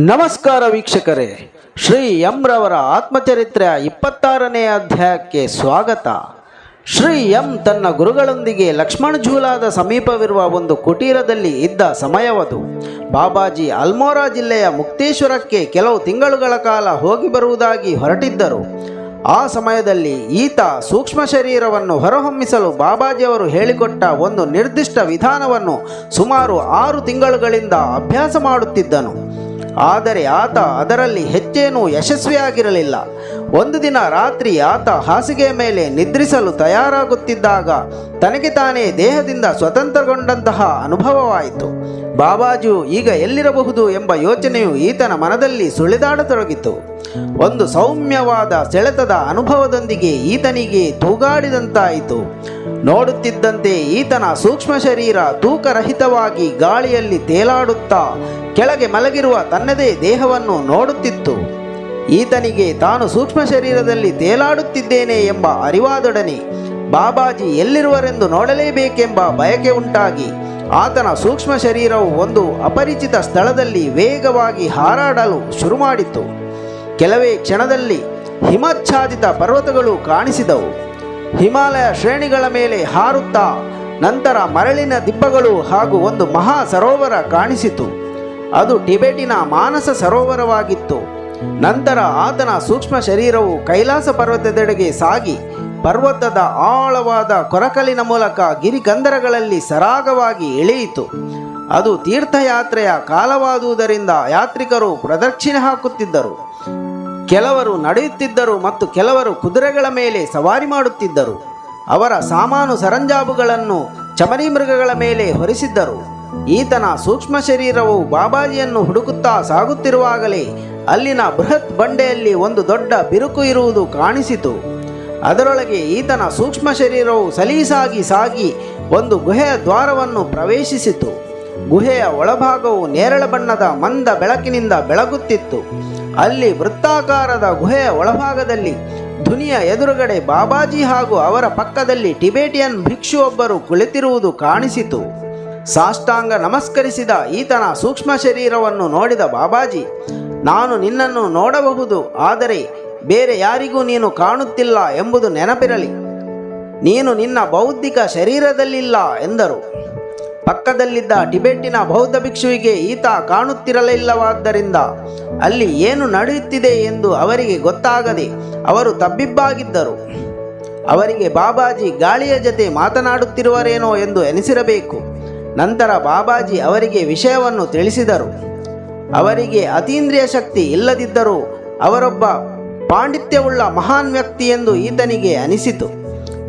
ನಮಸ್ಕಾರ ವೀಕ್ಷಕರೇ, ಶ್ರೀ ಎಂ ರವರ ಆತ್ಮಚರಿತ್ರೆಯ ಇಪ್ಪತ್ತಾರನೇ ಅಧ್ಯಾಯಕ್ಕೆ ಸ್ವಾಗತ. ಶ್ರೀ ಎಂ ತನ್ನ ಗುರುಗಳೊಂದಿಗೆ ಲಕ್ಷ್ಮಣ ಝೂಲಾದ ಸಮೀಪವಿರುವ ಒಂದು ಕುಟೀರದಲ್ಲಿ ಇದ್ದ ಸಮಯವದು. ಬಾಬಾಜಿ ಅಲ್ಮೋರಾ ಜಿಲ್ಲೆಯ ಮುಕ್ತೇಶ್ವರಕ್ಕೆ ಕೆಲವು ತಿಂಗಳುಗಳ ಕಾಲ ಹೋಗಿ ಬರುವುದಾಗಿ ಹೊರಟಿದ್ದರು. ಆ ಸಮಯದಲ್ಲಿ ಈತ ಸೂಕ್ಷ್ಮ ಶರೀರವನ್ನು ಹೊರಹೊಮ್ಮಿಸಲು ಬಾಬಾಜಿಯವರು ಹೇಳಿಕೊಟ್ಟ ಒಂದು ನಿರ್ದಿಷ್ಟ ವಿಧಾನವನ್ನು ಸುಮಾರು ಆರು ತಿಂಗಳುಗಳಿಂದ ಅಭ್ಯಾಸ ಮಾಡುತ್ತಿದ್ದನು. ಆದರೆ ಆತ ಅದರಲ್ಲಿ ಹೆಚ್ಚೇನೂ ಯಶಸ್ವಿಯಾಗಿರಲಿಲ್ಲ. ಒಂದು ದಿನ ರಾತ್ರಿ ಆತ ಹಾಸಿಗೆ ಮೇಲೆ ನಿದ್ರಿಸಲು ತಯಾರಾಗುತ್ತಿದ್ದಾಗ ತನಗೆ ತಾನೇ ದೇಹದಿಂದ ಸ್ವತಂತ್ರಗೊಂಡಂತಹ ಅನುಭವವಾಯಿತು. ಬಾಬಾಜು ಈಗ ಎಲ್ಲಿರಬಹುದು ಎಂಬ ಯೋಚನೆಯು ಈತನ ಮನದಲ್ಲಿ ಸುಳಿದಾಡತೊಡಗಿತು. ಒಂದು ಸೌಮ್ಯವಾದ ಸೆಳೆತದ ಅನುಭವದೊಂದಿಗೆ ಈತನಿಗೆ ತೂಗಾಡಿದಂತಾಯಿತು. ನೋಡುತ್ತಿದ್ದಂತೆ ಈತನ ಸೂಕ್ಷ್ಮ ಶರೀರ ತೂಕರಹಿತವಾಗಿ ಗಾಳಿಯಲ್ಲಿ ತೇಲಾಡುತ್ತಾ ಕೆಳಗೆ ಮಲಗಿರುವ ತನ್ನದೇ ದೇಹವನ್ನು ನೋಡುತ್ತಿತ್ತು. ಈತನಿಗೆ ತಾನು ಸೂಕ್ಷ್ಮ ಶರೀರದಲ್ಲಿ ತೇಲಾಡುತ್ತಿದ್ದೇನೆ ಎಂಬ ಅರಿವಾದೊಡನೆ ಬಾಬಾಜಿ ಎಲ್ಲಿರುವರೆಂದು ನೋಡಲೇಬೇಕೆಂಬ ಬಯಕೆ ಉಂಟಾಗಿ ಆತನ ಸೂಕ್ಷ್ಮ ಶರೀರವು ಒಂದು ಅಪರಿಚಿತ ಸ್ಥಳದಲ್ಲಿ ವೇಗವಾಗಿ ಹಾರಾಡಲು ಶುರು ಮಾಡಿತು ಕೆಲವೇ ಕ್ಷಣದಲ್ಲಿ ಹಿಮಚ್ಛಾದಿತ ಪರ್ವತಗಳು ಕಾಣಿಸಿದವು. ಹಿಮಾಲಯ ಶ್ರೇಣಿಗಳ ಮೇಲೆ ಹಾರುತ್ತಾ ನಂತರ ಮರಳಿನ ದಿಬ್ಬಗಳು ಹಾಗೂ ಒಂದು ಮಹಾ ಸರೋವರ ಕಾಣಿಸಿತು. ಅದು ಟಿಬೆಟಿನ ಮಾನಸ ಸರೋವರವಾಗಿತ್ತು. ನಂತರ ಆತನ ಸೂಕ್ಷ್ಮ ಶರೀರವು ಕೈಲಾಸ ಪರ್ವತದೆಡೆಗೆ ಸಾಗಿ ಪರ್ವತದ ಆಳವಾದ ಕೊರಕಲಿನ ಮೂಲಕ ಗಿರಿಗಂಧರಗಳಲ್ಲಿ ಸರಾಗವಾಗಿ ಇಳಿಯಿತು ಅದು ತೀರ್ಥಯಾತ್ರೆಯ ಕಾಲವಾದುದರಿಂದ ಯಾತ್ರಿಕರು ಪ್ರದಕ್ಷಿಣೆ ಹಾಕುತ್ತಿದ್ದರು. ಕೆಲವರು ನಡೆಯುತ್ತಿದ್ದರು ಮತ್ತು ಕೆಲವರು ಕುದುರೆಗಳ ಮೇಲೆ ಸವಾರಿ ಮಾಡುತ್ತಿದ್ದರು. ಅವರ ಸಾಮಾನು ಸರಂಜಾಬುಗಳನ್ನು ಚಮರಿ ಮೃಗಗಳ ಮೇಲೆ ಹೊರಿಸಿದ್ದರು. ಈತನ ಸೂಕ್ಷ್ಮ ಶರೀರವು ಬಾಬಾಜಿಯನ್ನು ಹುಡುಕುತ್ತಾ ಸಾಗುತ್ತಿರುವಾಗಲೇ ಅಲ್ಲಿನ ಬೃಹತ್ ಬಂಡೆಯಲ್ಲಿ ಒಂದು ದೊಡ್ಡ ಬಿರುಕು ಇರುವುದು ಕಾಣಿಸಿತು. ಅದರೊಳಗೆ ಈತನ ಸೂಕ್ಷ್ಮ ಶರೀರವು ಸಲೀಸಾಗಿ ಸಾಗಿ ಒಂದು ಗುಹೆಯ ದ್ವಾರವನ್ನು ಪ್ರವೇಶಿಸಿತು. ಗುಹೆಯ ಒಳಭಾಗವು ನೇರಳ ಬಣ್ಣದ ಮಂದ ಬೆಳಕಿನಿಂದ ಬೆಳಗುತ್ತಿತ್ತು. ಅಲ್ಲಿ ವೃತ್ತಾಕಾರದ ಗುಹೆಯ ಒಳಭಾಗದಲ್ಲಿ ಧುನಿಯ ಎದುರುಗಡೆ ಬಾಬಾಜಿ ಹಾಗೂ ಅವರ ಪಕ್ಕದಲ್ಲಿ ಟಿಬೇಟಿಯನ್ ಭಿಕ್ಷುವೊಬ್ಬರು ಕುಳಿತಿರುವುದು ಕಾಣಿಸಿತು. ಸಾಷ್ಟಾಂಗ ನಮಸ್ಕರಿಸಿದ ಈತನ ಸೂಕ್ಷ್ಮ ಶರೀರವನ್ನು ನೋಡಿದ ಬಾಬಾಜಿ, ನಾನು ನಿನ್ನನ್ನು ನೋಡಬಹುದು, ಆದರೆ ಬೇರೆ ಯಾರಿಗೂ ನೀನು ಕಾಣುತ್ತಿಲ್ಲ ಎಂಬುದು ನೆನಪಿರಲಿ. ನೀನು ನಿನ್ನ ಬೌದ್ಧಿಕ ಶರೀರದಲ್ಲಿಲ್ಲ ಎಂದರು. ಪಕ್ಕದಲ್ಲಿದ್ದ ಟಿಬೆಟ್ಟಿನ ಬೌದ್ಧ ಭಿಕ್ಷುವಿಗೆ ಈತ ಕಾಣುತ್ತಿರಲಿಲ್ಲವಾದ್ದರಿಂದ ಅಲ್ಲಿ ಏನು ನಡೆಯುತ್ತಿದೆ ಎಂದು ಅವರಿಗೆ ಗೊತ್ತಾಗದೆ ಅವರು ತಬ್ಬಿಬ್ಬಾಗಿದ್ದರು. ಅವರಿಗೆ ಬಾಬಾಜಿ ಗಾಳಿಯ ಜತೆ ಮಾತನಾಡುತ್ತಿರುವರೇನೋ ಎಂದು ಎನಿಸಿರಬೇಕು. ನಂತರ ಬಾಬಾಜಿ ಅವರಿಗೆ ವಿಷಯವನ್ನು ತಿಳಿಸಿದರು. ಅವರಿಗೆ ಅತೀಂದ್ರಿಯ ಶಕ್ತಿ ಇಲ್ಲದಿದ್ದರೂ ಅವರೊಬ್ಬ ಪಾಂಡಿತ್ಯವುಳ್ಳ ಮಹಾನ್ ವ್ಯಕ್ತಿ ಎಂದು ಈತನಿಗೆ ಅನಿಸಿತು.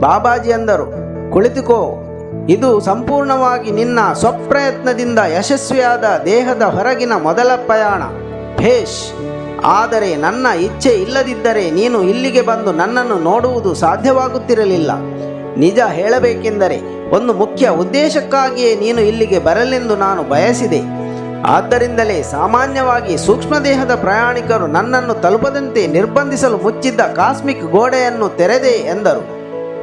ಬಾಬಾಜಿ ಅಂದರು, ಕುಳಿತುಕೋ ಇದು ಸಂಪೂರ್ಣವಾಗಿ ನಿನ್ನ ಸ್ವಪ್ರಯತ್ನದಿಂದ ಯಶಸ್ವಿಯಾದ ದೇಹದ ಹೊರಗಿನ ಮೊದಲ ಪ್ರಯಾಣ. ಭೇಷ್, ಆದರೆ ನನ್ನ ಇಚ್ಛೆ ಇಲ್ಲದಿದ್ದರೆ ನೀನು ಇಲ್ಲಿಗೆ ಬಂದು ನನ್ನನ್ನು ನೋಡುವುದು ಸಾಧ್ಯವಾಗುತ್ತಿರಲಿಲ್ಲ. ನಿಜ ಹೇಳಬೇಕೆಂದರೆ ಒಂದು ಮುಖ್ಯ ಉದ್ದೇಶಕ್ಕಾಗಿಯೇ ನೀನು ಇಲ್ಲಿಗೆ ಬರಲೆಂದು ನಾನು ಬಯಸಿದೆ. ಆದ್ದರಿಂದಲೇ ಸಾಮಾನ್ಯವಾಗಿ ಸೂಕ್ಷ್ಮದೇಹದ ಪ್ರಯಾಣಿಕರು ನನ್ನನ್ನು ತಲುಪದಂತೆ ನಿರ್ಬಂಧಿಸಲು ಮುಚ್ಚಿದ್ದ ಕಾಸ್ಮಿಕ್ ಗೋಡೆಯನ್ನು ತೆರೆದೆ ಎಂದರು.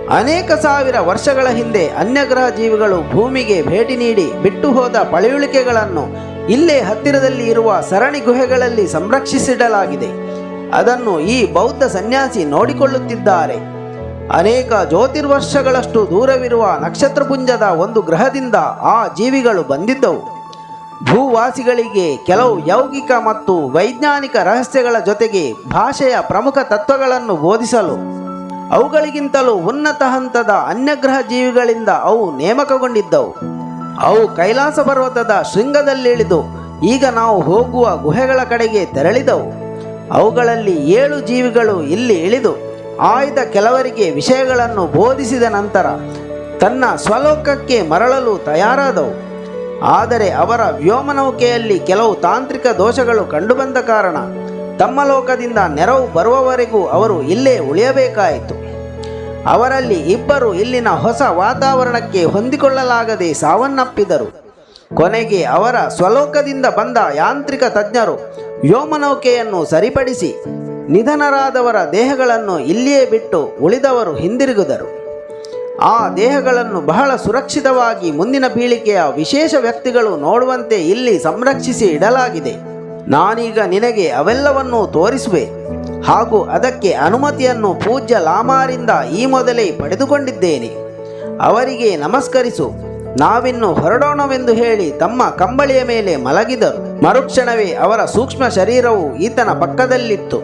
ಅನೇಕ ಸಾವಿರ ವರ್ಷಗಳ ಹಿಂದೆ ಅನ್ಯಗ್ರಹ ಜೀವಿಗಳು ಭೂಮಿಗೆ ಭೇಟಿ ನೀಡಿ ಬಿಟ್ಟು ಹೋದ ಪಳೆಯುಳಿಕೆಗಳನ್ನು ಇಲ್ಲೇ ಹತ್ತಿರದಲ್ಲಿ ಇರುವ ಸರಣಿ ಗುಹೆಗಳಲ್ಲಿ ಸಂರಕ್ಷಿಸಿಡಲಾಗಿದೆ. ಅದನ್ನು ಈ ಬೌದ್ಧ ಸನ್ಯಾಸಿ ನೋಡಿಕೊಳ್ಳುತ್ತಿದ್ದಾರೆ. ಅನೇಕ ಜ್ಯೋತಿರ್ವರ್ಷಗಳಷ್ಟು ದೂರವಿರುವ ನಕ್ಷತ್ರಪುಂಜದ ಒಂದು ಗ್ರಹದಿಂದ ಆ ಜೀವಿಗಳು ಬಂದಿದ್ದವು. ಭೂವಾಸಿಗಳಿಗೆ ಕೆಲವು ಯೌಗಿಕ ಮತ್ತು ವೈಜ್ಞಾನಿಕ ರಹಸ್ಯಗಳ ಜೊತೆಗೆ ಭಾಷೆಯ ಪ್ರಮುಖ ತತ್ವಗಳನ್ನು ಬೋಧಿಸಲು ಅವುಗಳಿಗಿಂತಲೂ ಉನ್ನತ ಹಂತದ ಅನ್ಯಗ್ರಹ ಜೀವಿಗಳಿಂದ ಅವು ನೇಮಕಗೊಂಡಿದ್ದವು. ಅವು ಕೈಲಾಸ ಪರ್ವತದ ಶೃಂಗದಲ್ಲಿಳಿದು ಈಗ ನಾವು ಹೋಗುವ ಗುಹೆಗಳ ಕಡೆಗೆ ತೆರಳಿದವು. ಅವುಗಳಲ್ಲಿ ಏಳು ಜೀವಿಗಳು ಇಲ್ಲಿ ಇಳಿದು ಆಯ್ದ ಕೆಲವರಿಗೆ ವಿಷಯಗಳನ್ನು ಬೋಧಿಸಿದ ನಂತರ ತನ್ನ ಸ್ವಲೋಕಕ್ಕೆ ಮರಳಲು ತಯಾರಾದವು. ಆದರೆ ಅವರ ವ್ಯೋಮನೌಕೆಯಲ್ಲಿ ಕೆಲವು ತಾಂತ್ರಿಕ ದೋಷಗಳು ಕಂಡುಬಂದ ಕಾರಣ ತಮ್ಮ ಲೋಕದಿಂದ ನೆರವು ಬರುವವರೆಗೂ ಅವರು ಇಲ್ಲೇ ಉಳಿಯಬೇಕಾಯಿತು. ಅವರಲ್ಲಿ ಇಬ್ಬರು ಇಲ್ಲಿನ ಹೊಸ ವಾತಾವರಣಕ್ಕೆ ಹೊಂದಿಕೊಳ್ಳಲಾಗದೆ ಸಾವನ್ನಪ್ಪಿದರು. ಕೊನೆಗೆ ಅವರ ಸ್ವಲೋಕದಿಂದ ಬಂದ ಯಾಂತ್ರಿಕ ತಜ್ಞರು ವ್ಯೋಮನೌಕೆಯನ್ನು ಸರಿಪಡಿಸಿ ನಿಧನರಾದವರ ದೇಹಗಳನ್ನು ಇಲ್ಲಿಯೇ ಬಿಟ್ಟು ಉಳಿದವರು ಹಿಂದಿರುಗಿದರು. ಆ ದೇಹಗಳನ್ನು ಬಹಳ ಸುರಕ್ಷಿತವಾಗಿ ಮುಂದಿನ ಪೀಳಿಗೆಯ ವಿಶೇಷ ವ್ಯಕ್ತಿಗಳು ನೋಡುವಂತೆ ಇಲ್ಲಿ ಸಂರಕ್ಷಿಸಿ ಇಡಲಾಗಿದೆ. ನಾನೀಗ ನಿನಗೆ ಅವೆಲ್ಲವನ್ನೂ ತೋರಿಸುವೆ. ಹಾಗೂ ಅದಕ್ಕೆ ಅನುಮತಿಯನ್ನು ಪೂಜ್ಯ ಲಾಮಾರಿಂದ ಈ ಮೊದಲೇ ಪಡೆದುಕೊಂಡಿದ್ದೇನೆ. ಅವರಿಗೆ ನಮಸ್ಕರಿಸು. ನಾವಿನ್ನು ಹೊರಡೋಣವೆಂದು ಹೇಳಿ ತಮ್ಮ ಕಂಬಳಿಯ ಮೇಲೆ ಮಲಗಿದರು. ಮರುಕ್ಷಣವೇ ಅವರ ಸೂಕ್ಷ್ಮ ಶರೀರವು ಈತನ ಪಕ್ಕದಲ್ಲಿತ್ತು.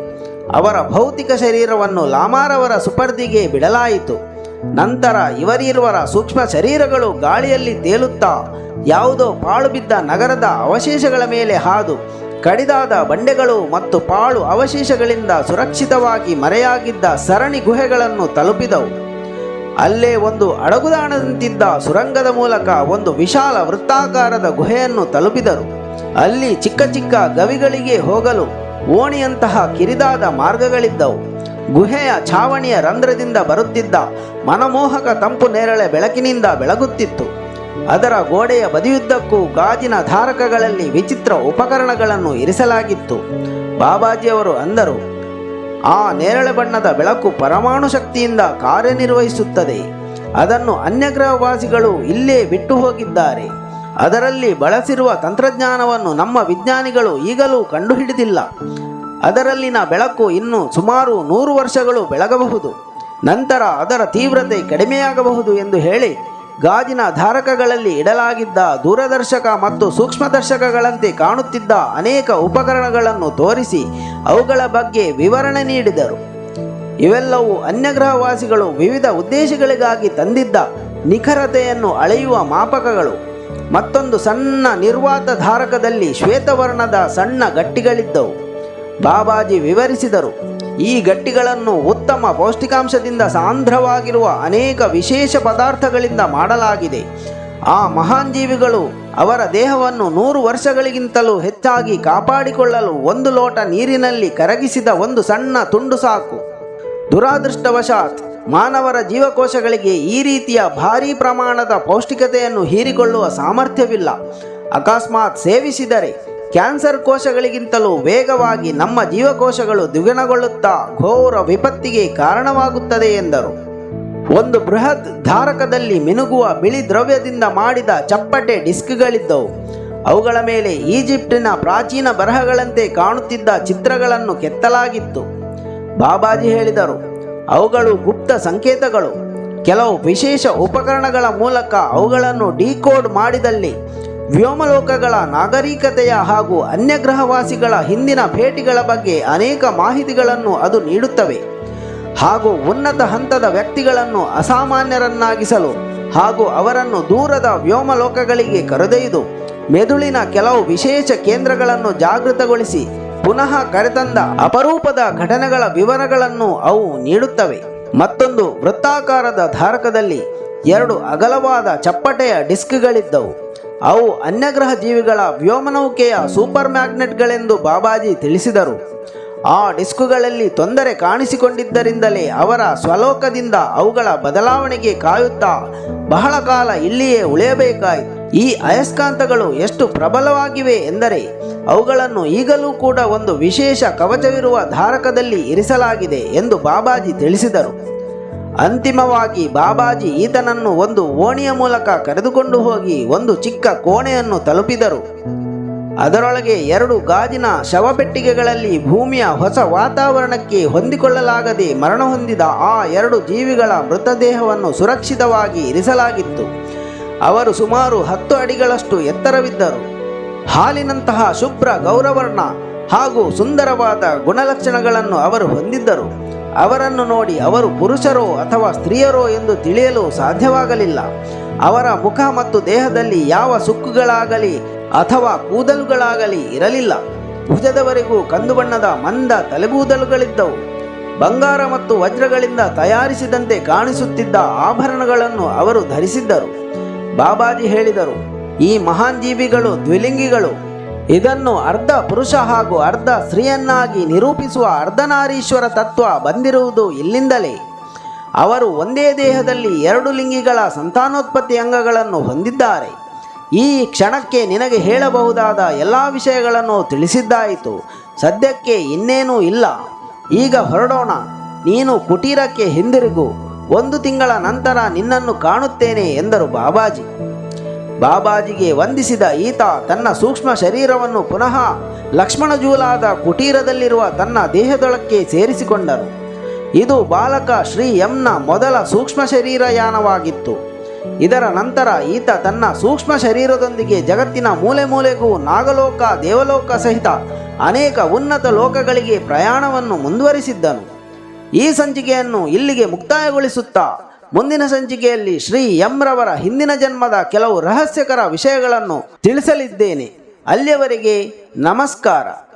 ಅವರ ಭೌತಿಕ ಶರೀರವನ್ನು ಲಾಮಾರವರ ಸುಪರ್ದಿಗೆ ಬಿಡಲಾಯಿತು. ನಂತರ ಇವರಿರುವರ ಸೂಕ್ಷ್ಮ ಶರೀರಗಳು ಗಾಳಿಯಲ್ಲಿ ತೇಲುತ್ತಾ ಯಾವುದೋ ಪಾಳು ಬಿದ್ದ ನಗರದ ಅವಶೇಷಗಳ ಮೇಲೆ ಹಾದು ಕಡಿದಾದ ಬಂಡೆಗಳು ಮತ್ತು ಪಾಳು ಅವಶೇಷಗಳಿಂದ ಸುರಕ್ಷಿತವಾಗಿ ಮರೆಯಾಗಿದ್ದ ಸರಣಿ ಗುಹೆಗಳನ್ನು ತಲುಪಿದವು. ಅಲ್ಲೇ ಒಂದು ಅಡಗುದಾಣದಂತಿದ್ದ ಸುರಂಗದ ಮೂಲಕ ಒಂದು ವಿಶಾಲ ವೃತ್ತಾಕಾರದ ಗುಹೆಯನ್ನು ತಲುಪಿದರು. ಅಲ್ಲಿ ಚಿಕ್ಕ ಚಿಕ್ಕ ಗವಿಗಳಿಗೆ ಹೋಗಲು ಓಣಿಯಂತಹ ಕಿರಿದಾದ ಮಾರ್ಗಗಳಿದ್ದವು. ಗುಹೆಯ ಛಾವಣಿಯ ರಂಧ್ರದಿಂದ ಬರುತ್ತಿದ್ದ ಮನಮೋಹಕ ತಂಪು ನೇರಳೆ ಬೆಳಕಿನಿಂದ ಬೆಳಗುತ್ತಿತ್ತು. ಅದರ ಗೋಡೆಯ ಬದಿಯುದ್ದಕ್ಕೂ ಗಾಜಿನ ಧಾರಕಗಳಲ್ಲಿ ವಿಚಿತ್ರ ಉಪಕರಣಗಳನ್ನು ಇರಿಸಲಾಗಿತ್ತು. ಬಾಬಾಜಿಯವರು ಅಂದರು, ಆ ನೇರಳೆ ಬಣ್ಣದ ಬೆಳಕು ಪರಮಾಣು ಶಕ್ತಿಯಿಂದ ಕಾರ್ಯನಿರ್ವಹಿಸುತ್ತದೆ. ಅದನ್ನು ಅನ್ಯಗ್ರಹವಾಸಿಗಳು ಇಲ್ಲೇ ಬಿಟ್ಟು ಹೋಗಿದ್ದಾರೆ. ಅದರಲ್ಲಿ ಬಳಸಿರುವ ತಂತ್ರಜ್ಞಾನವನ್ನು ನಮ್ಮ ವಿಜ್ಞಾನಿಗಳು ಈಗಲೂ ಕಂಡುಹಿಡಿದಿಲ್ಲ. ಅದರಲ್ಲಿನ ಬೆಳಕು ಇನ್ನು ಸುಮಾರು ನೂರು ವರ್ಷಗಳು ಬೆಳಗಬಹುದು. ನಂತರ ಅದರ ತೀವ್ರತೆ ಕಡಿಮೆಯಾಗಬಹುದು ಎಂದು ಹೇಳಿ ಗಾಜಿನ ಧಾರಕಗಳಲ್ಲಿ ಇಡಲಾಗಿದ್ದ ದೂರದರ್ಶಕ ಮತ್ತು ಸೂಕ್ಷ್ಮದರ್ಶಕಗಳಂತೆ ಕಾಣುತ್ತಿದ್ದ ಅನೇಕ ಉಪಕರಣಗಳನ್ನು ತೋರಿಸಿ ಅವುಗಳ ಬಗ್ಗೆ ವಿವರಣೆ ನೀಡಿದರು. ಇವೆಲ್ಲವೂ ಅನ್ಯಗ್ರಹವಾಸಿಗಳು ವಿವಿಧ ಉದ್ದೇಶಗಳಿಗಾಗಿ ತಂದಿದ್ದ ನಿಖರತೆಯನ್ನು ಅಳೆಯುವ ಮಾಪಕಗಳು. ಮತ್ತೊಂದು ಸಣ್ಣ ನಿರ್ವಾತ ಧಾರಕದಲ್ಲಿ ಶ್ವೇತವರ್ಣದ ಸಣ್ಣ ಗಟ್ಟಿಗಳಿದ್ದವು. ಬಾಬಾಜಿ ವಿವರಿಸಿದರು. ಈ ಗಟ್ಟಿಗಳನ್ನು ಉತ್ತಮ ಪೌಷ್ಟಿಕಾಂಶದಿಂದ ಸಾಂದ್ರವಾಗಿರುವ ಅನೇಕ ವಿಶೇಷ ಪದಾರ್ಥಗಳಿಂದ ಮಾಡಲಾಗಿದೆ. ಆ ಮಹಾನ್ ಜೀವಿಗಳು ಅವರ ದೇಹವನ್ನು ನೂರು ವರ್ಷಗಳಿಗಿಂತಲೂ ಹೆಚ್ಚಾಗಿ ಕಾಪಾಡಿಕೊಳ್ಳಲು ಒಂದು ಲೋಟ ನೀರಿನಲ್ಲಿ ಕರಗಿಸಿದ ಒಂದು ಸಣ್ಣ ತುಂಡು ಸಾಕು. ದುರಾದೃಷ್ಟವಶಾತ್ ಮಾನವರ ಜೀವಕೋಶಗಳಿಗೆ ಈ ರೀತಿಯ ಭಾರೀ ಪ್ರಮಾಣದ ಪೌಷ್ಟಿಕತೆಯನ್ನು ಹೀರಿಕೊಳ್ಳುವ ಸಾಮರ್ಥ್ಯವಿಲ್ಲ. ಅಕಸ್ಮಾತ್ ಸೇವಿಸಿದರೆ ಕ್ಯಾನ್ಸರ್ ಕೋಶಗಳಿಗಿಂತಲೂ ವೇಗವಾಗಿ ನಮ್ಮ ಜೀವಕೋಶಗಳು ದ್ವಿಗುಣಗೊಳ್ಳುತ್ತಾ ಘೋರ ವಿಪತ್ತಿಗೆ ಕಾರಣವಾಗುತ್ತದೆ ಎಂದರು. ಒಂದು ಬೃಹತ್ ಧಾರಕದಲ್ಲಿ ಮಿನುಗುವ ಬಿಳಿ ದ್ರವ್ಯದಿಂದ ಮಾಡಿದ ಚಪ್ಪಟೆ ಡಿಸ್ಕ್ಗಳಿದ್ದವು. ಅವುಗಳ ಮೇಲೆ ಈಜಿಪ್ಟಿನ ಪ್ರಾಚೀನ ಬರಹಗಳಂತೆ ಕಾಣುತ್ತಿದ್ದ ಚಿತ್ರಗಳನ್ನು ಕೆತ್ತಲಾಗಿತ್ತು. ಬಾಬಾಜಿ ಹೇಳಿದರು, ಅವುಗಳು ಗುಪ್ತ ಸಂಕೇತಗಳು. ಕೆಲವು ವಿಶೇಷ ಉಪಕರಣಗಳ ಮೂಲಕ ಅವುಗಳನ್ನು ಡಿಕೋಡ್ ಮಾಡಿದಲ್ಲಿ ವ್ಯೋಮಲೋಕಗಳ ನಾಗರಿಕತೆಯ ಹಾಗೂ ಅನ್ಯ ಗ್ರಹವಾಸಿಗಳ ಹಿಂದಿನ ಭೇಟಿಗಳ ಬಗ್ಗೆ ಅನೇಕ ಮಾಹಿತಿಗಳನ್ನು ಅದು ನೀಡುತ್ತವೆ. ಹಾಗೂ ಉನ್ನತ ಹಂತದ ವ್ಯಕ್ತಿಗಳನ್ನು ಅಸಾಮಾನ್ಯರನ್ನಾಗಿಸಲು ಹಾಗೂ ಅವರನ್ನು ದೂರದ ವ್ಯೋಮಲೋಕಗಳಿಗೆ ಕರೆದೊಯ್ದು ಮೆದುಳಿನ ಕೆಲವು ವಿಶೇಷ ಕೇಂದ್ರಗಳನ್ನು ಜಾಗೃತಗೊಳಿಸಿ ಪುನಃ ಕರೆತಂದ ಅಪರೂಪದ ಘಟನೆಗಳ ವಿವರಗಳನ್ನು ಅವು ನೀಡುತ್ತವೆ. ಮತ್ತೊಂದು ವೃತ್ತಾಕಾರದ ಧಾರಕದಲ್ಲಿ ಎರಡು ಅಗಲವಾದ ಚಪ್ಪಟೆಯ ಡಿಸ್ಕ್ಗಳಿದ್ದವು. ಅವು ಅನ್ಯಗ್ರಹ ಜೀವಿಗಳ ವ್ಯೋಮನೌಕೆಯ ಸೂಪರ್ ಮ್ಯಾಗ್ನೆಟ್ಗಳೆಂದು ಬಾಬಾಜಿ ತಿಳಿಸಿದರು. ಆ ಡಿಸ್ಕುಗಳಲ್ಲಿ ತೊಂದರೆ ಕಾಣಿಸಿಕೊಂಡಿದ್ದರಿಂದಲೇ ಅವರ ಸ್ವಲೋಕದಿಂದ ಅವುಗಳ ಬದಲಾವಣೆಗೆ ಕಾಯುತ್ತಾ ಬಹಳ ಕಾಲ ಇಲ್ಲಿಯೇ ಉಳಿಯಬೇಕಾಯಿತು. ಈ ಅಯಸ್ಕಾಂತಗಳು ಎಷ್ಟು ಪ್ರಬಲವಾಗಿವೆ ಎಂದರೆ ಅವುಗಳನ್ನು ಈಗಲೂ ಕೂಡ ಒಂದು ವಿಶೇಷ ಕವಚವಿರುವ ಧಾರಕದಲ್ಲಿ ಇರಿಸಲಾಗಿದೆ ಎಂದು ಬಾಬಾಜಿ ತಿಳಿಸಿದರು. ಅಂತಿಮವಾಗಿ ಬಾಬಾಜಿ ಈತನನ್ನು ಒಂದು ಓಣಿಯ ಮೂಲಕ ಕರೆದುಕೊಂಡು ಹೋಗಿ ಒಂದು ಚಿಕ್ಕ ಕೋಣೆಯನ್ನು ತಲುಪಿದರು. ಅದರೊಳಗೆ ಎರಡು ಗಾಜಿನ ಶವಪೆಟ್ಟಿಗೆಗಳಲ್ಲಿ ಭೂಮಿಯ ಹೊಸ ವಾತಾವರಣಕ್ಕೆ ಹೊಂದಿಕೊಳ್ಳಲಾಗದೆ ಮರಣ ಹೊಂದಿದ ಆ ಎರಡು ಜೀವಿಗಳ ಮೃತದೇಹವನ್ನು ಸುರಕ್ಷಿತವಾಗಿ ಇರಿಸಲಾಗಿತ್ತು. ಅವರು ಸುಮಾರು ಹತ್ತು ಅಡಿಗಳಷ್ಟು ಎತ್ತರವಿದ್ದರು. ಹಾಲಿನಂತಹ ಶುಭ್ರ ಗೌರವರ್ಣ ಹಾಗೂ ಸುಂದರವಾದ ಗುಣಲಕ್ಷಣಗಳನ್ನು ಅವರು ಹೊಂದಿದ್ದರು. ಅವರನ್ನು ನೋಡಿ ಅವರು ಪುರುಷರೋ ಅಥವಾ ಸ್ತ್ರೀಯರೋ ಎಂದು ತಿಳಿಯಲು ಸಾಧ್ಯವಾಗಲಿಲ್ಲ. ಅವರ ಮುಖ ಮತ್ತು ದೇಹದಲ್ಲಿ ಯಾವ ಸುಕ್ಕುಗಳಾಗಲಿ ಅಥವಾ ಕೂದಲುಗಳಾಗಲಿ ಇರಲಿಲ್ಲ. ಭುಜದವರೆಗೂ ಕಂದು ಬಣ್ಣದ ಮಂದ ತಲೆಗೂದಲುಗಳಿದ್ದವು ಬಂಗಾರ ಮತ್ತು ವಜ್ರಗಳಿಂದ ತಯಾರಿಸಿದಂತೆ ಕಾಣಿಸುತ್ತಿದ್ದ ಆಭರಣಗಳನ್ನು ಅವರು ಧರಿಸಿದ್ದರು. ಬಾಬಾಜಿ ಹೇಳಿದರು, ಈ ಮಹಾನ್ ಜೀವಿಗಳು, ದ್ವಿಲಿಂಗಿಗಳು ಇದನ್ನು ಅರ್ಧ ಪುರುಷ ಹಾಗೂ ಅರ್ಧ ಸ್ತ್ರೀಯನ್ನಾಗಿ ನಿರೂಪಿಸುವ ಅರ್ಧನಾರೀಶ್ವರ ತತ್ವ ಬಂದಿರುವುದು ಇಲ್ಲಿಂದಲೇ. ಅವರು ಒಂದೇ ದೇಹದಲ್ಲಿ ಎರಡು ಲಿಂಗಿಗಳ ಸಂತಾನೋತ್ಪತ್ತಿ ಅಂಗಗಳನ್ನು ಹೊಂದಿದ್ದಾರೆ. ಈ ಕ್ಷಣಕ್ಕೆ ನಿನಗೆ ಹೇಳಬಹುದಾದ ಎಲ್ಲ ವಿಷಯಗಳನ್ನು ತಿಳಿಸಿದ್ದಾಯಿತು. ಸದ್ಯಕ್ಕೆ ಇನ್ನೇನೂ ಇಲ್ಲ. ಈಗ ಹೊರಡೋಣ. ನೀನು ಕುಟೀರಕ್ಕೆ ಹಿಂದಿರುಗು. ಒಂದು ತಿಂಗಳ ನಂತರ ನಿನ್ನನ್ನು ಕಾಣುತ್ತೇನೆ ಎಂದರು ಬಾಬಾಜಿ. ಬಾಬಾಜಿಗೆ ವಂದಿಸಿದ ಈತ ತನ್ನ ಸೂಕ್ಷ್ಮ ಶರೀರವನ್ನು ಪುನಃ ಲಕ್ಷ್ಮಣಜೂಲಾದ ಕುಟೀರದಲ್ಲಿರುವ ತನ್ನ ದೇಹದೊಳಕ್ಕೆ ಸೇರಿಸಿಕೊಂಡರು. ಇದು ಬಾಲಕ ಶ್ರೀ ಎಂನ ಮೊದಲ ಸೂಕ್ಷ್ಮ ಶರೀರಯಾನವಾಗಿತ್ತು. ಇದರ ನಂತರ ಈತ ತನ್ನ ಸೂಕ್ಷ್ಮ ಶರೀರದೊಂದಿಗೆ ಜಗತ್ತಿನ ಮೂಲೆ ಮೂಲೆಗೂ ನಾಗಲೋಕ, ದೇವಲೋಕ ಸಹಿತ ಅನೇಕ ಉನ್ನತ ಲೋಕಗಳಿಗೆ ಪ್ರಯಾಣವನ್ನು ಮುಂದುವರಿಸಿದ್ದನು. ಈ ಸಂಚಿಕೆಯನ್ನು ಇಲ್ಲಿಗೆ ಮುಕ್ತಾಯಗೊಳಿಸುತ್ತಾ ಮುಂದಿನ ಸಂಚಿಕೆಯಲ್ಲಿ ಶ್ರೀ ಎಂ ರವರ ಹಿಂದಿನ ಜನ್ಮದ ಕೆಲವು ರಹಸ್ಯಕರ ವಿಷಯಗಳನ್ನು ತಿಳಿಸಲಿದ್ದೇನೆ. ಅಲ್ಲಿಯವರೆಗೆ ನಮಸ್ಕಾರ.